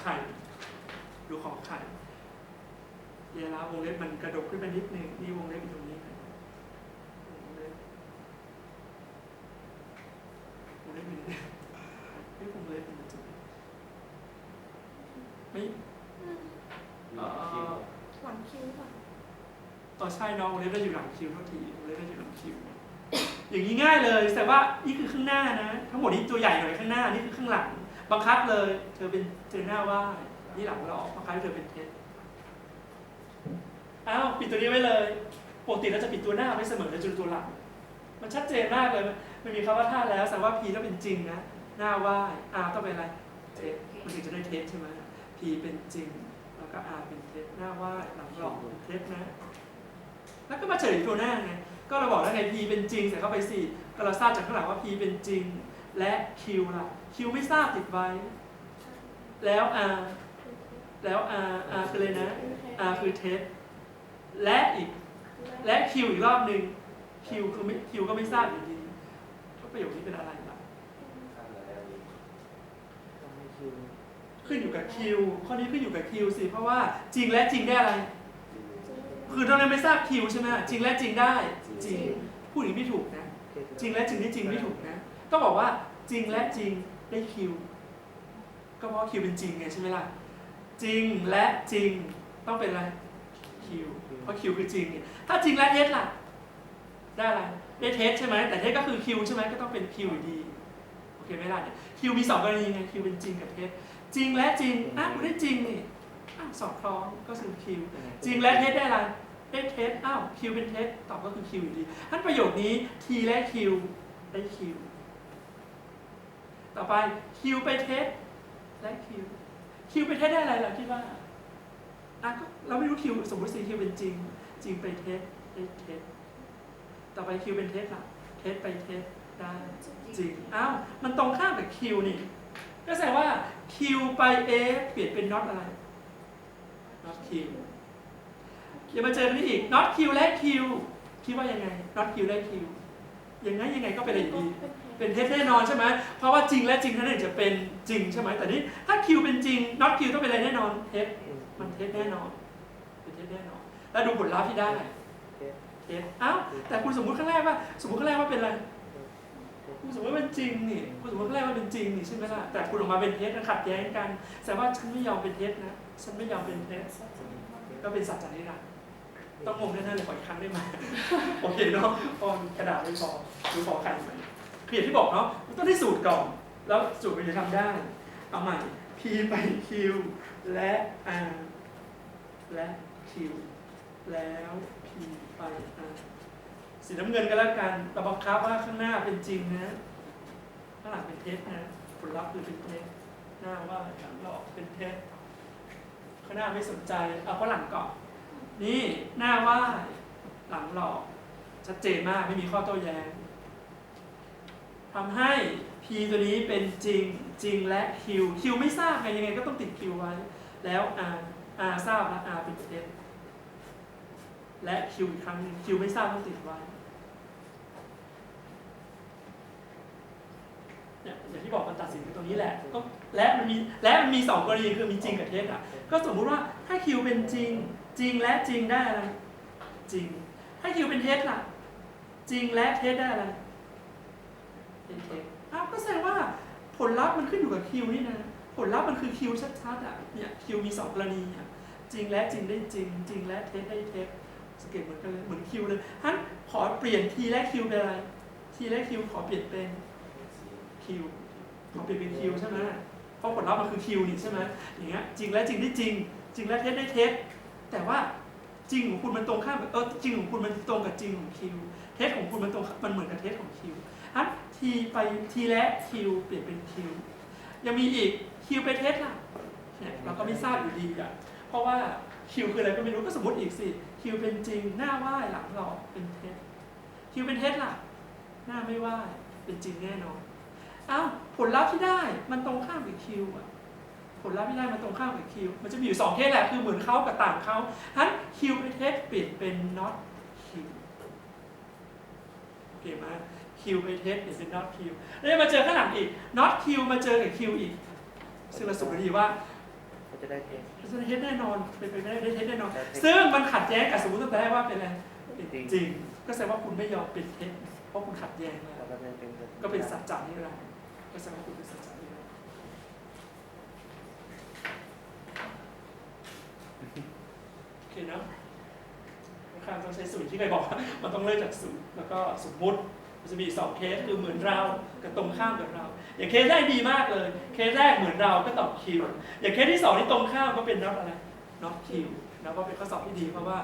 ไข่ดูขอไข่เวลาวงเล็บมันกระดกขึ้นไปนิดนึงนี่วงเล็บอยู่ตรงนี้นะวงเล็บวงเล็บอยู่นี่ไม่วงเล็บมันจะไม่หลังคิ้วหลังคิ้วก่อนต่อใช่น้องวงเล็บได้อยู่หลังคิ้วเท่าทีวงเล็บได้อยู่หลังคิ้วอย่างนี้ง่ายเลยแต่ว่านี่คือข้างหน้านะ ทั้งหมดนี้ตัวใหญ่หน่อยข้างหน้านี่คือข้างหลัง บังคับเลย เธอเป็นเจอหน้าว่านี่หลังหลอกบังคับให้เธอเป็นเท็จอ้าวปิดตัวนี้ไว้เลยปกติเราจะปิดตัวหน้าไว้เสมอในจุดตัวหลัง มันชัดเจนมากเลยมันมีคำว่าท่าแล้วแสดงว่า P ต้องเป็นจริงนะหน้าว่า R ต้องเป็นอะไรเท็จมันถึงจะได้เท็จใช่ไหม P เป็นจริง แล้วก็ R เป็นเท็จหน้าว่าหลังหลอกเป็นเท็จนะ แล้วก็มาเฉลยตัวหน้าไงก็เราบอกแล้วไง P เป็นจริงใส่เข้าไปสิก็เราทราบจากข้างหลังว่า P เป็นจริง และ Q ล่ะ Q ไม่ทราบติดไว้ แล้ว R แล้ว R R คือเลยนะ R คือเท็จและอีก และ Q อีกรอบหนึ่ง Q คือไม่ Q ก็ไม่ทราบอยู่ดีก็ประโยคนี้เป็นอะไรล่ะข้างหลังแล้วนี่ต้องให้คิวขึ้นอยู่กับ Q ข้อนี้ขึ้นอยู่กับ Q สิเพราะว่าจริงและจริงได้อะไร คือตอนนั้นไม่ทราบ Q ใช่ไหมจริงและจริงได้ จริงพูดอย่างนี้ไม่ถูกนะ จริงและจริงนี่จริงไม่ถูกนะ ต้องบอกว่าจริงและจริงได้คิว ก็เพราะคิวเป็นจริงไงใช่ไหมล่ะ จริงและจริงต้องเป็นอะไรคิวเพราะคิวคือจริงเนี่ยถ้าจริงและเท็จล่ะ ได้อะไรได้เท็จใช่ไหมแต่เท็จก็คือคิวใช่ไหมก็ต้องเป็นคิวอยู่ดีโอเคไหมล่ะเนี่ยคิวมีสองกรณีไงคิวเป็นจริงกับเท็จจริงและจริงอ้าวคุณได้จริงนี่อ้าวสอดคล้องก็คือคิวจริงและเท็จได้อะไรได้เท็จอ้าวคิวเป็นเท็จตอบก็คือคิวอยู่ดีท่านประโยคนี้ t และ q ได้คิว ต่อไป q ไปเท็จและ q q ไปเท็จได้อะไรล่ะคิดว่าอะก็เราไม่รู้ q สมมติ c q เป็นจริง จริงไปเท็จได้เท็จต่อไป q เป็นเท็จล่ะเท็จไปเท็จได้จริงอ้าวมันตรงข้ามกับ q นี่ก็แสดงว่า q ไป a เปลี่ยนเป็น not อะไร not q อย่ามาเจอกันนี้อีก not q และ q คิดว่ายังไง not q และ q ยังไงยังไงก็เป็นอะไรดีเป็นเท็จแน่นอนใช่ไหมเพราะว่าจริงและจริงเท่านั้นถึงจะเป็นจริงใช่ไหมแต่นี้ถ้า q เป็นจริง not q ต้องเป็นอะไรแน่นอนเท็จมันเท็จแน่นอนเป็นเท็จแน่นอน แล้วดูผลลัพธ์ที่ได้เท็จอ้าวแต่คุณสมมุติข้างแรกว่า สมมุติข้างแรกว่าเป็นอะไรคุณสมมติว่าเป็นจริงนี่คุณสมมติข้างแรกว่าเป็นจริงนี่ใช่ไหมล่ะแต่คุณออกมาเป็นเท็จมันขัดแย้งกันแต่ว่าฉันไม่ยอมเป็นเท็จนะฉันไม่ยอมเป็นเท็จก็เป็นสัจจานิรันดร์ ต้องงงแน่ๆเลยขออีกครั้งได้ไหมโอเคเนาะพอกระดาษไม่พอดูพอใครไหมคืออย่างที่บอกเนาะมันต้องได้สูตรก่อนแล้วสูตรมันจะทำได้ เอาใหม่ P ไป Q และ R และ Q แล้ว P ไป R สีน้ำเงินก็แล้วกันเราบังคับว่าข้างหน้าเป็นจริงนะ ข้างหลังเป็นเท็จนะ ผลลัพธ์คือเป็นเท็จหน้าว่าหลังหลอกเป็นเท็จข้างหน้าไม่สนใจ เอาข้างหลังก่อน นี่หน้าว่าหลังหลอก ชัดเจนมากไม่มีข้อโต้แย้งทำให้ P ตัวนี้เป็นจริงจริงและ Q Q ไม่ทราบไงยังไงก็ต้องติด Q ไว้ แล้ว R R ทราบและ R เป็นเท็จและ Q อีกครั้งหนึ่ง Q ไม่ทราบต้องติดไว้เนี่ยอย่างที่บอกมันตัดสินกันตรงนี้แหละก็และมันมีและมันมีสองกรณีคือมีจริงกับเท็จอะก็สมมุติว่าถ้า Q เป็นจริง จริงและจริงได้อะไร จริง ถ้า Q เป็นเท็จล่ะ จริงและเท็จได้อะไร เป็นเท็จอ้าวก็แสดงว่าผลลัพธ์มันขึ้นอยู่กับ Q นี่นะ ผลลัพธ์มันคือ Q ชัดๆอะ เนี่ย Q มีสองกรณีอะจริงและจริงได้จริง จริงและเท็จได้เท็จสังเกตเหมือนกันเลยเหมือน Q เลยฮันขอเปลี่ยน T และ Q เป็นอะไร T และ Q ขอเปลี่ยนเป็น Q ขอเปลี่ยนเป็น Q ใช่ไหมเพราะผลลัพธ์มันคือ Q นี่ใช่ไหมอย่างเงี้ยจริงและจริงได้จริง จริงและเท็จได้เท็จ แต่ว่าจริงของคุณมันตรงข้ามกับเออจริงของคุณมันตรงกับจริงของ Q เท็จของคุณมันตรงมันเหมือนกับเท็จของ Q ฮัน T ไป T และ Q เปลี่ยนเป็น Q ยังมีอีก Q ไปเท็จล่ะเนี่ยเราก็ไม่ทราบอยู่ดีอะเพราะว่า Q คืออะไรก็ไม่รู้ก็สมมติอีกสิ Q เป็นจริงหน้าไหว้หลังหลอกเป็นเท็จ Q เป็นเท็จล่ะ หน้าไม่ไหว้เป็นจริงแน่นอนอ้าวผลลัพธ์ที่ได้มันตรงข้ามกับ Q อะ ผลลัพธ์ที่ได้มันตรงข้ามกับ Q มันจะมีอยู่สองเคสแหละ คือเหมือนเขากับต่างเขาฮัน Q เป็นเท็จเปลี่ยนเป็น not Q โอเคไหม Q เป็นเท็จเปลี่ยนเป็น not Q แล้วมาเจอข้างหลังอีก not Q มาเจอกับ Q อีก ซึ่งเราสรุปได้ดีว่าจะได้เทสจะได้เท็จแน่นอน เป็นไปไม่ได้ได้เท็จแน่นอน ซึ่งมันขัดแย้งกับสมมติตั้งแต่แรกว่าเป็นอะไรเป็นจริงจริงก็แสดงว่าคุณไม่ยอมเป็นเท็จเพราะคุณขัดแย้งแล้แล้ววก็เป็นเป็นก็เป็นสัจจะนิรันดร์ก็แสดงว่าคุณเป็นสัจจะนิรันดร์โอ เคเนะข้างต้องใช้สูตรที่เคยบอกมันต้องเริ่มจากสูตรแล้วก็สมมุติมันจะมีสองเคสคือเหมือนเรากับตรงข้ามกับเรา อย่างเคสแรกดีมากเลย เคสแรกเหมือนเราก็ตอบคิว อย่างเคสที่สองที่ตรงข้ามก็เป็นน็อตอะไรน็อตคิวนะวก็เป็นข้อสอบที่ดีเพราะว่า